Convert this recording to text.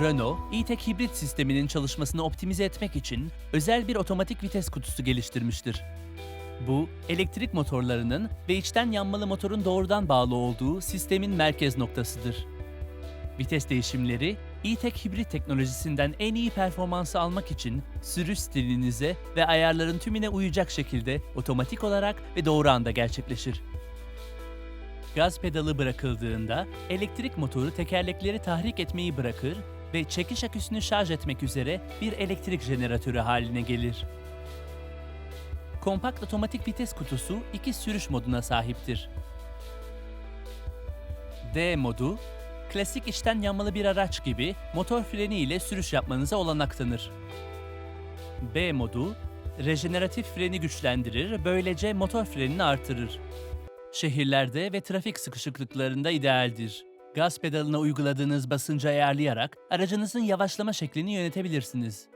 Renault, E-Tech hibrit sisteminin çalışmasını optimize etmek için özel bir otomatik vites kutusu geliştirmiştir. Bu, elektrik motorlarının ve içten yanmalı motorun doğrudan bağlı olduğu sistemin merkez noktasıdır. Vites değişimleri, E-Tech hibrit teknolojisinden en iyi performansı almak için sürüş stilinize ve ayarların tümüne uyacak şekilde otomatik olarak ve doğru anda gerçekleşir. Gaz pedalı bırakıldığında elektrik motoru tekerlekleri tahrik etmeyi bırakır ve çekiş aküsünü şarj etmek üzere bir elektrik jeneratörü haline gelir. Kompakt otomatik vites kutusu iki sürüş moduna sahiptir. D modu, klasik içten yanmalı bir araç gibi motor freni ile sürüş yapmanıza olanak tanır. B modu, rejeneratif freni güçlendirir, böylece motor frenini artırır. Şehirlerde ve trafik sıkışıklıklarında idealdir. Gaz pedalına uyguladığınız basıncı ayarlayarak aracınızın yavaşlama şeklini yönetebilirsiniz.